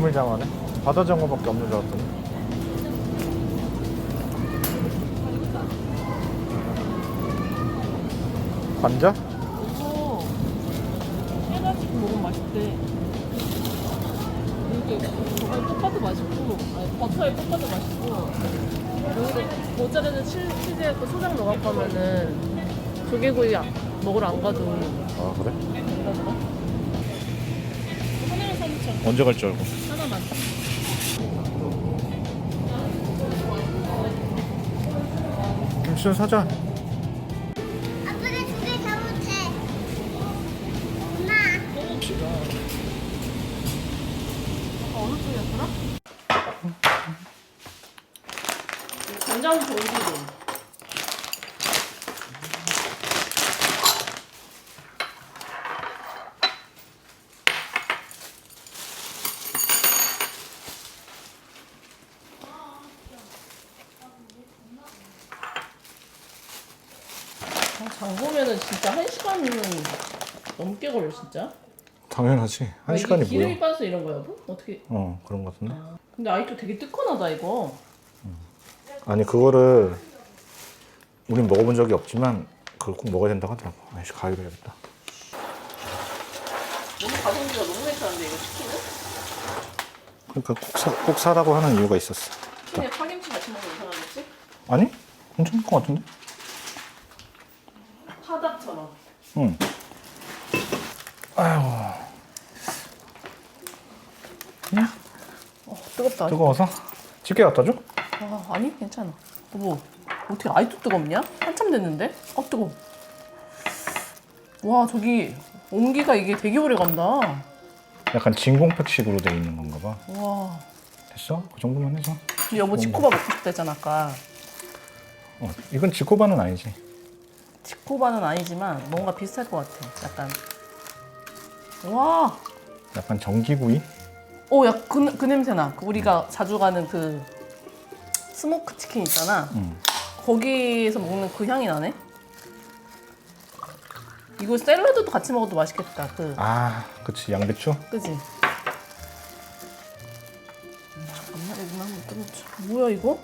민물장어네. 바다장어밖에 없는 줄 알았더니. 관자? 이거 해가지고 먹으면 맛있대. 이게 저거 볶아도 맛있고, 아니 버터에 볶아도 맛있고, 여기다 모짜렐라 치- 치즈에 또 소장 넣어갖고 하면은 조개구이 아- 먹으러 안 가도 아 그래? 된다더 언제 갈 줄 알고. 하나만. 김치는 사자. 아빠가 두개 잘못해. 엄마. 어느 쪽이었더라? 간장 전기름. 아, 장 보면은 진짜 한 시간은 넘게 걸려 진짜. 당연하지. 한 아, 시간이 이게 기름이 뭐야? 빠져서 이런 거야, 여보? 어떻게? 어 그런 거 같은데. 근데 아이도 되게 뜨끈하다 이거. 아니 그거를 우린 먹어본 적이 없지만 그걸 꼭 먹어야 된다고 하더라고. 아이씨 가위로 해야겠다. 너무 가성비가 너무 괜찮은데 이거 치킨은? 그러니까 꼭, 사, 꼭 사라고 하는 이유가 있었어. 치킨에 파김치 같이 먹으면 괜찮겠지? 아니? 괜찮을 것 같은데? 응. 아유 어, 뜨겁다. 뜨거워서 집게 갖다 줘? 아, 아니 괜찮아. 여보 어떻게 아직도 뜨겁냐? 한참 됐는데? 어 뜨거. 와 저기 온기가 이게 되게 오래 간다. 약간 진공팩식으로 돼 있는 건가 봐. 와. 됐어? 그 정도만 해서. 여보 지코바 먹고 싶다 했잖아 아까. 어, 이건 지코바는 아니지. 지코바는 아니지만 뭔가 비슷할 것 같아. 약간. 와. 약간 전기구이? 오, 야, 그, 그 냄새 나. 그 우리가 자주 가는 그 스모크 치킨 있잖아. 응. 거기에서 먹는 그 향이 나네. 이거 샐러드도 같이 먹어도 맛있겠다. 그, 아, 그치 양배추? 그지? 잠깐만, 여기만 한번. 뭐야, 이거?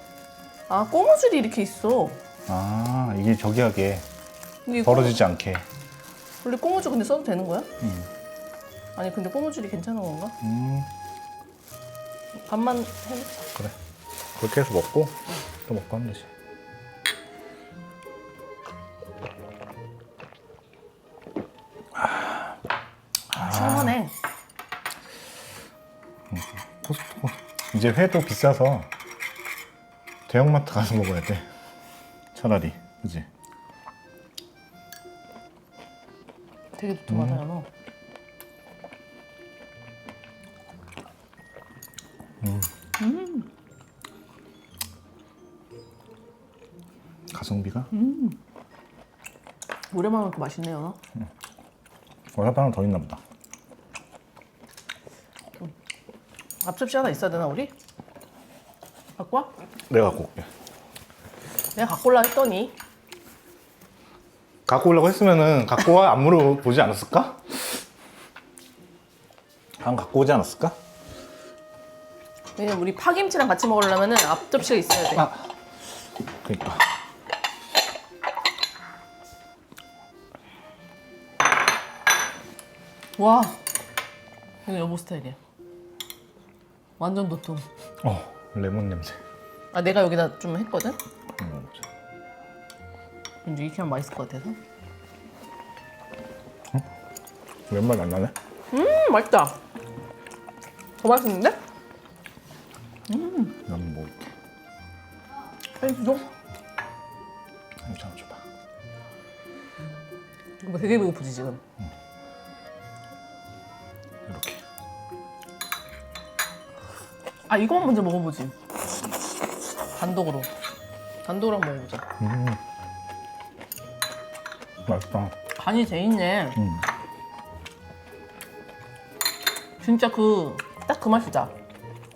아, 꼬무줄이 이렇게 있어. 아, 이게 저기하게 근데 이거 벌어지지 않게. 원래 꼬무줄 근데 써도 되는 거야? 응. 아니, 근데 꼬무줄이 괜찮은 건가? 음, 반만 해놓자. 그래. 그렇게 해서 먹고 또 먹고 하면 되지. 시원하네. 코스트코. 이제 회도 비싸서 대형마트 가서 먹어야 돼. 차라리, 그지? 되게 두툼하다, 너. 가성비가? 오랜만에 먹고 맛있네요, 너. 월급 하나 더 있나 보다. 앞접시 하나 있어야 되나, 우리? 갖고 와? 내가 갖고 올게. 내가 갖고 올라 했더니. 갖고 오려고 했으면은 갖고 와 안 물어보지 않았을까? 한 갖고 오지 않았을까? 왜냐면 우리 파김치랑 같이 먹으려면 앞접시가 있어야 돼. 아, 그러니까. 와. 이거 여보 스타일이야. 완전 도톰. 어, 레몬 냄새. 아, 내가 여기다 좀 했거든? 먹어보자. 왠지 이렇게 하면 맛있을 것 같아서. 웬말 안 나네? 음, 맛있다. 더 맛있는데? 나 한번 먹을게. 아니, 너 한번 줘봐. 이거 되게 배고프지, 지금? 이렇게. 아, 이거 먼저 먹어보지. 단독으로. 단독으로 한번 먹어보자. 음. 맛있다. 간이 돼 있네. 음. 진짜 그, 딱 그 맛이다.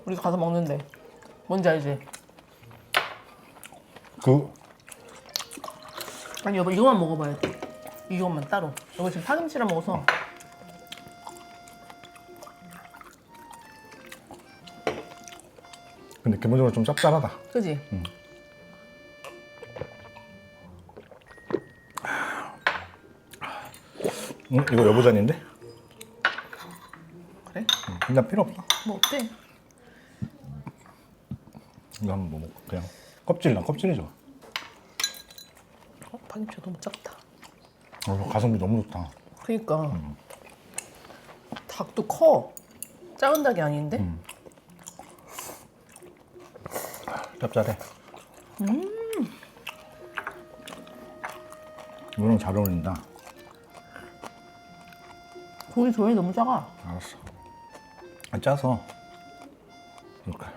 우리가 가서 먹는데. 뭔지 알지? 그 아니, 여보, 이거만 먹어봐야 돼. 이것만 따로. 이거 지금 파김치랑 먹어서. 근데 기본적으로 좀 짭짤하다. 그지? 응? 이거 여보잔인데? 그래? 응, 그냥 필요 없어. 뭐 어때? 이거 한번 뭐 먹고 그냥 껍질 난 껍질이 좋아. 어, 파김치 너무 작다. 어, 가성비 너무 좋다. 그니까 닭도 커. 작은 닭이 아닌데? 짭짤해. 이거랑 잘 어울린다. 고기 조이 너무 작아. 알았어. 아, 짜서. 그러니까.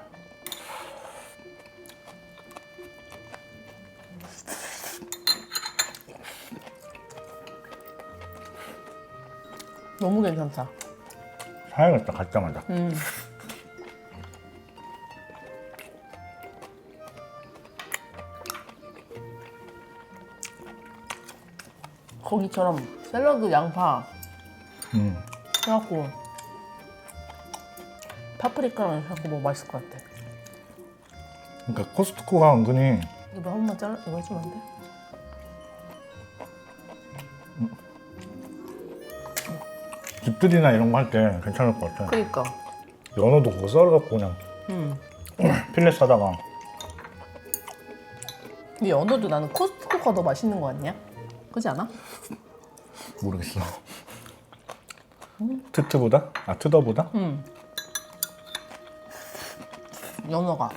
너무 괜찮다. 사야겠다, 갖자마자. 음. 거기처럼 샐러드 양파 음. 해갖고 파프리카랑 해갖고 뭐 맛있을 것 같아. 그러니까 코스트코가 은근히 이거 한 번만 잘라 이거 해주면 안 돼? 집들이나 이런 거 할 때 괜찮을 것 같아. 그니까. 연어도 그거 썰어갖고 그냥 음. 필렛 사다가 근데 연어도 나는 코스트코가 더 맛있는 거 아니야? 그렇지 않아? 모르겠어. 트트보다? 아 트더보다? 응. 연어가.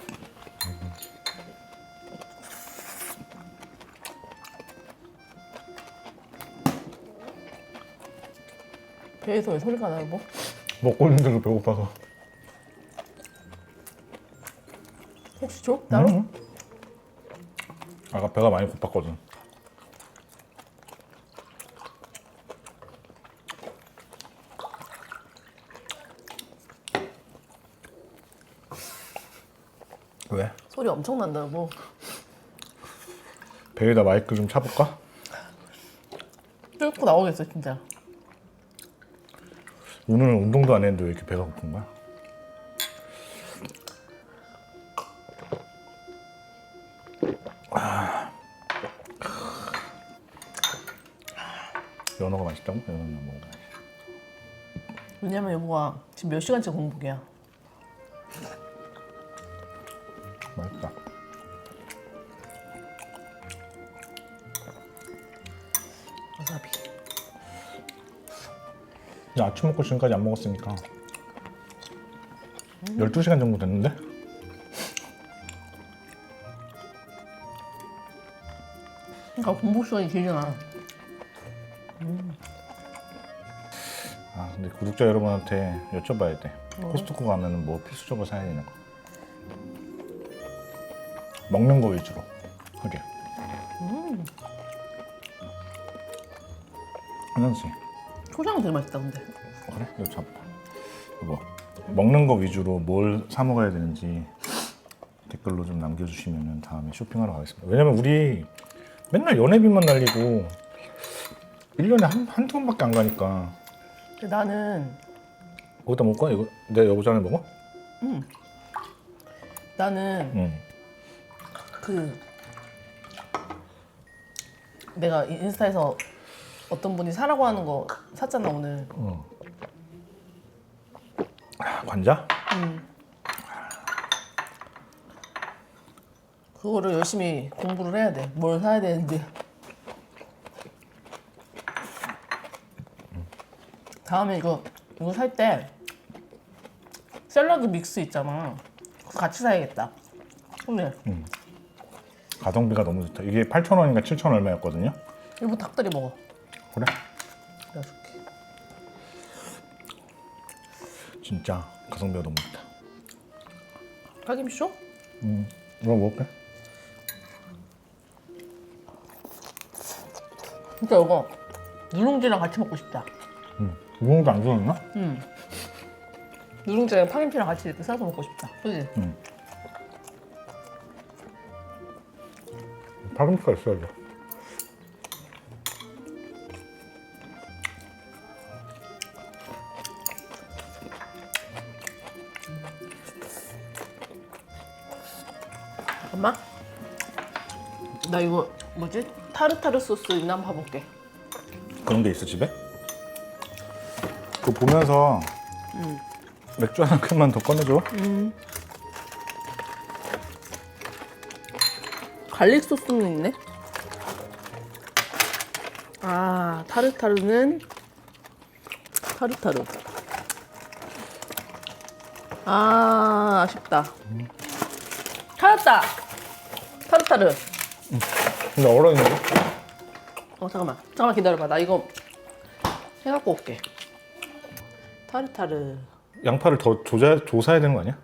배에서 왜 소리가 나요, 뭐? 먹고 있는데도 배고파서. 혹시 줘? 따로? 응. 아까 배가 많이 고팠거든. 왜? 소리 엄청 난다, 뭐. 배에다 마이크 좀 차볼까? 뚫고 나오겠어, 진짜. 오늘은 운동도 안 했는데 왜 이렇게 배가 고픈 거야? 아. 연어가 맛있다고? 연어는 먹어봐야지. 왜냐면 여보가 지금 몇 시간째 공복이야. 아침 먹고 지금까지 안 먹었으니까 12시간 정도 됐는데? 그러니까 공복 시간이 길잖아. 아 근데 구독자 여러분한테 여쭤봐야 돼. 코스트코 가면은 뭐 필수적으로 사야 되는 거. 먹는 거 위주로 하게. 괜찮지? 초장 되게 맛있다, 근데. 어, 그래? 이거 잡아. 이거 먹는 거 위주로 뭘 사 먹어야 되는지 댓글로 좀 남겨주시면 다음에 쇼핑하러 가겠습니다. 왜냐면 우리 맨날 연회비만 날리고 1년에 한, 한두 번밖에 안 가니까 근데 나는 거기다 먹을까? 이거 내 여보장에 먹어? 나는 응. 그 내가 인스타에서 어떤 분이 사라고 하는 거 샀잖아 오늘. 아, 관자? 그거를 열심히 공부를 해야 돼. 뭘 사야 되는지. 다음에 이거 이거 살 때 샐러드 믹스 있잖아. 그거 같이 사야겠다. 근데 가성비가 너무 좋다. 이게 8,000원인가 7,000원 얼마였거든요? 일부 닭다리 먹어. 그래? 내가 줄게. 진짜 가성비가 너무 좋다. 파김치 줘? 이거 먹을게. 진짜 이거 누룽지랑 같이 먹고 싶다. 우엉도 안 주었나? 누룽지랑 파김치랑 같이 이렇게 싸서 먹고 싶다. 그지? 파김치가 있어야죠. 잠깐만. 나 이거 뭐지? 타르타르 소스 있나 한번 봐볼게. 그런 게 있어 집에? 그거 보면서 맥주 하나 캔만 더 꺼내줘. 갈릭 소스는 있네. 아 타르타르는 타르타르. 아 아쉽다. 찾았다. 타르타르. 근데 얼어있는데? 어 잠깐만 잠깐만 기다려봐 나 이거 해갖고 올게. 타르타르. 양파를 더 조사, 조사해야 되는 거 아니야?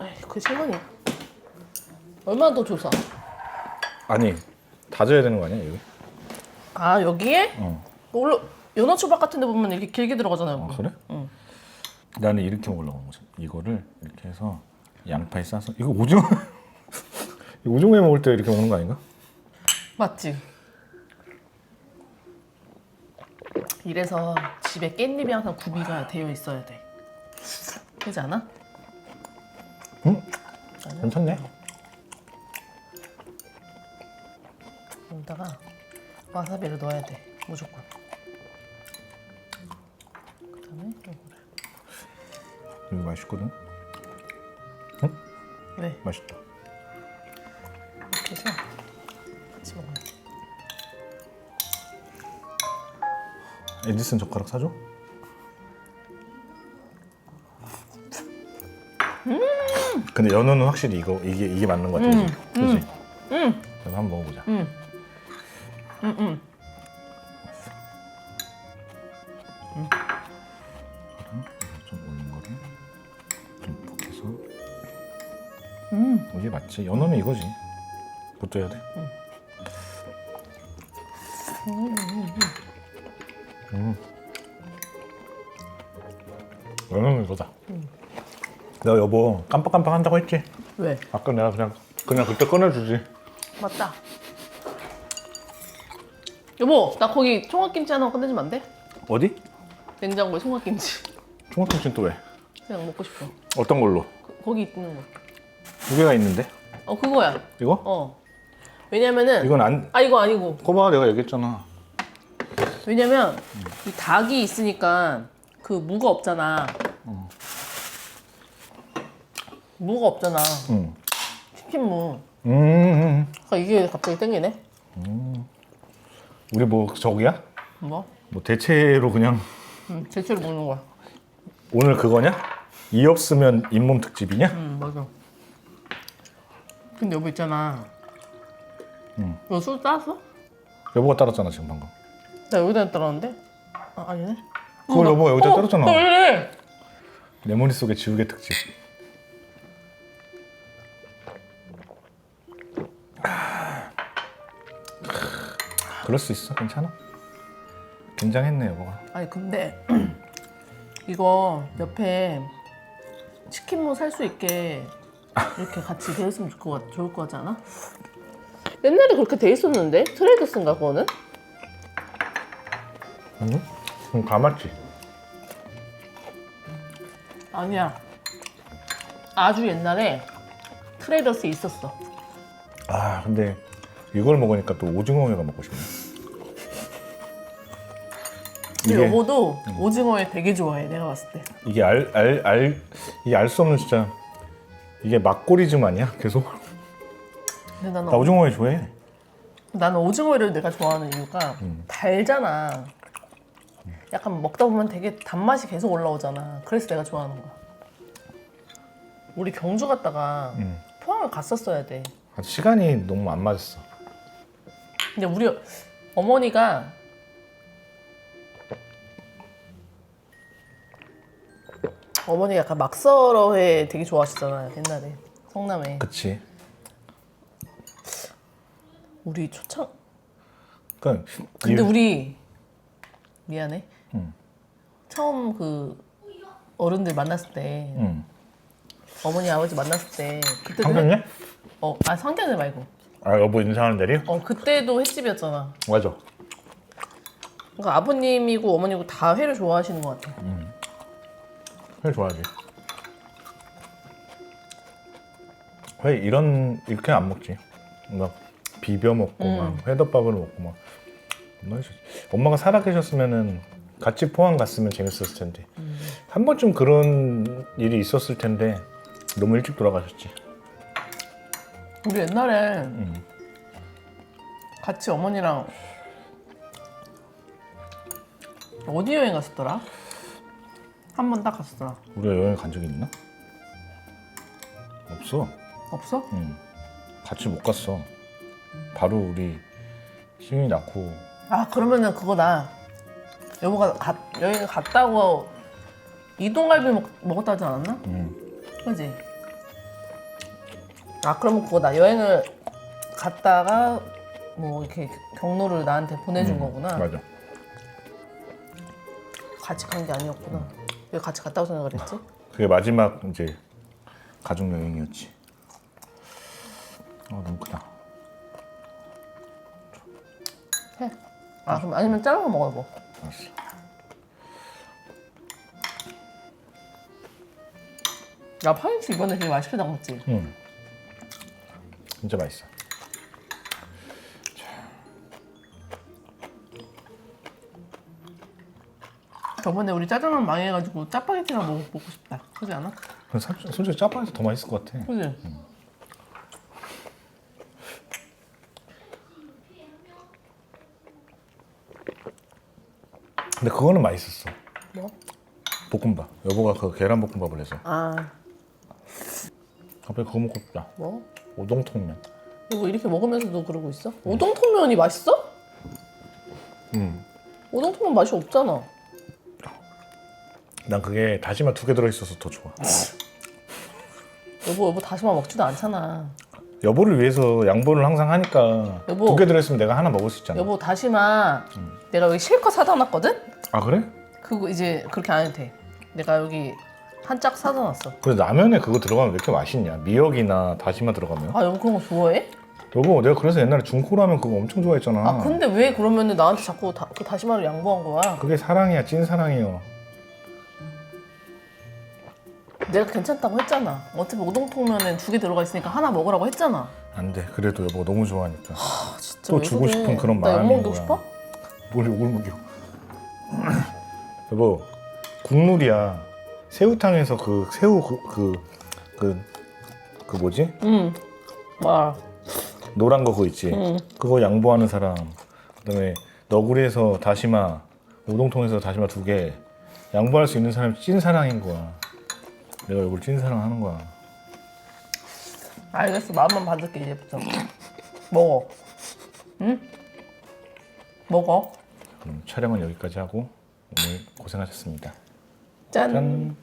에이 그게 최선이야. 얼마나 더 조사? 아니 다져야 되는 거 아니야 여기? 아 여기에 어. 원래 연어 초밥 같은데 보면 이렇게 길게 들어가잖아요. 아, 그래? 응. 나는 이렇게 먹으려고 하는 거지. 이거를 이렇게 해서 양파에 싸서 이거 오징어 오징어에 먹을 때 이렇게 먹는 거 아닌가? 맞지? 이래서 집에 깻잎이 항상 구비가 되어 있어야 돼. 그렇지 않아? 응? 괜찮네. 여기다가 와사비를 넣어야 돼. 무조건. 그다음에 이거를. 이거 맛있거든. 왜? 맛있다. 에디슨 젓가락 사줘? 근데 연어는 확실히 이거 이게 이게 맞는 거 같아. 음, 그렇지? 음. 그럼 한번 먹어보자. 음. 음, 음. 좀 올린 거를 좀 볶아서. 음. 이게 맞지. 연어는 이거지. 붙어야 돼. 음. 연어는 이거다. 내가 여보 깜빡깜빡 한다고 했지. 왜? 아까 내가 그냥 그냥 그때 꺼내주지. 맞다. 여보, 나 거기 총각김치 하나 꺼내주면 안 돼? 어디? 냉장고에 총각김치. 총각김치는 또 왜? 그냥 먹고 싶어. 어떤 걸로? 그, 거기 있는 거. 두 개가 있는데. 어, 그거야. 이거? 어. 왜냐면은 이건 안. 아 이거 아니고. 거봐 내가 얘기했잖아. 왜냐면 이 닭이 있으니까 그 무가 없잖아. 무가 없잖아. 응. 치킨 무. 음, 음. 그러니까 이게 갑자기 땡기네. 우리 뭐 저기야? 뭐? 뭐 대체로 그냥 음, 제철 먹는 거야. 오늘 그거냐? 이 없으면 잇몸 특집이냐? 음, 맞아. 근데 여보 있잖아. 응. 너술 따왔어? 여보가 따랐잖아 지금 방금. 나 여기다 따랐는데? 아, 아니네. 그걸 여보가 여기다 어, 따랐잖아. 나왜 이래? 내 머릿속에 지우개 특집. 그럴 수 있어. 괜찮아. 긴장했네 여보가. 아니 근데 이거 옆에 치킨무 살 수 있게 이렇게 같이 돼 있으면 좋을 것, 좋을 것 같지 않아? 옛날에 그렇게 돼 있었는데 트레이더스인가 그거는? 응? 그럼 가맞지. 아니야. 아주 옛날에 트레이더스 있었어. 아 근데 이걸 먹으니까 또 오징어회가 먹고 싶네. 근데 이게 여보도 오징어회 되게 좋아해 내가 봤을 때. 이게 알 알 알 이게 알 수 없는 진짜 이게 막고리즘 아니야? 계속 근데 나는 나 오징어회 좋아해. 나는 오징어회를 내가 좋아하는 이유가 음. 달잖아. 약간 먹다 보면 되게 단맛이 계속 올라오잖아. 그래서 내가 좋아하는 거야. 우리 경주 갔다가 음. 포항을 갔었어야 돼. 아, 시간이 너무 안 맞았어. 근데 우리 어머니가 어머니 약간 막설어회 되게 좋아하시잖아요 옛날에 성남에 그치. 우리 초창 그러니까 근데 이- 우리 미안해 응. 처음 그 어른들 만났을 때 응. 어머니 아버지 만났을 때 그때도 상견례? 해- 어, 아 상견례 말고 아 여보 인사하는 자리? 어 그때도 횟집이었잖아 맞아. 그러니까 아버님이고 어머니고 다 회를 좋아하시는 것 같아 회 좋아하지. 회 이런 이렇게 안 먹지. 막 비벼 먹고 음. 막 회덮밥을 먹고 막. 엄마 엄마가 살아 계셨으면은 같이 포항 갔으면 재밌었을 텐데 음. 한 번쯤 그런 일이 있었을 텐데 너무 일찍 돌아가셨지. 우리 옛날에 음. 같이 어머니랑 어디 여행 갔었더라? 한 번 딱 갔었더라. 우리가 여행 간 적이 있나? 없어. 없어? 응. 같이 못 갔어. 바로 우리 시윤이 낳고 아 그러면은 그거다. 여보가 가, 여행 갔다고 이동갈비 먹, 먹었다 하지 않았나? 응. 그지? 아 그러면 그거다. 여행을 갔다가 뭐 이렇게 경로를 나한테 보내준 거구나. 음, 맞아. 같이 간 게 아니었구나. 왜 같이 갔다고 생각을 했지? 그게 마지막 이제 가족 여행이었지. 아 너무 크다. 아 그럼 아니면 자른 거 먹어보. 알았어. 야 파김치 이번에 되게 맛있게 담았지? 응. 진짜 맛있어. 저번에 우리 짜장면 망해가지고 짜파게티랑 먹, 먹고 싶다. 그지 않아? 근데 솔직히 짜파게티 더 맛있을 것 같아. 그지? 근데 그거는 맛있었어. 뭐? 볶음밥. 여보가 그 계란 볶음밥을 해서 아 갑자기 그거 먹고 싶다. 뭐? 오동통면. 이거 이렇게 먹으면서도 그러고 있어? 우동통면이 맛있어? 응. 우동통면 맛이 없잖아. 난 그게 다시마 두 개 들어있어서 더 좋아. 여보 여보 다시마 먹지도 않잖아. 여보를 위해서 양보를 항상 하니까 여보. 두 개 들어있으면 내가 하나 먹을 수 있잖아. 여보 다시마 내가 여기 실컷 사다 놨거든? 아 그래? 그거 이제 그렇게 안 해도 돼. 내가 여기 한 짝 사다 놨어. 그래 라면에 그거 들어가면 왜 이렇게 맛있냐? 미역이나 다시마 들어가면. 아 여보 그런 거 좋아해? 여보 내가 그래서 옛날에 중코라면 그거 엄청 좋아했잖아. 아 근데 왜 그러면은 나한테 자꾸 다, 그 다시마를 양보한 거야? 그게 사랑이야 찐 사랑이요. 내가 괜찮다고 했잖아. 어차피 우동통면에 두개 들어가 있으니까 하나 먹으라고 했잖아. 안 돼. 그래도 여보가 너무 좋아하니까. 아 진짜 또 왜 주고 그래? 싶은 그런 나 마음인 욕먹이고 거야. 싶어? 뭘 욕을 먹여? 여보 국룰이야. 새우탕에서 그 새우 그 그 그그 뭐지? 응. 와. 노란 거 그거 있지. 응. 그거 양보하는 사람. 그다음에 너구리에서 다시마, 우동통에서 다시마 두 개. 양보할 수 있는 사람이 찐 사랑인 거야. 내가 이걸 찐 사랑하는 거야. 알겠어. 마음만 받을게 이제부터. 먹어. 응? 먹어. 그럼 촬영은 여기까지 하고 오늘 고생하셨습니다. 짠. 짠.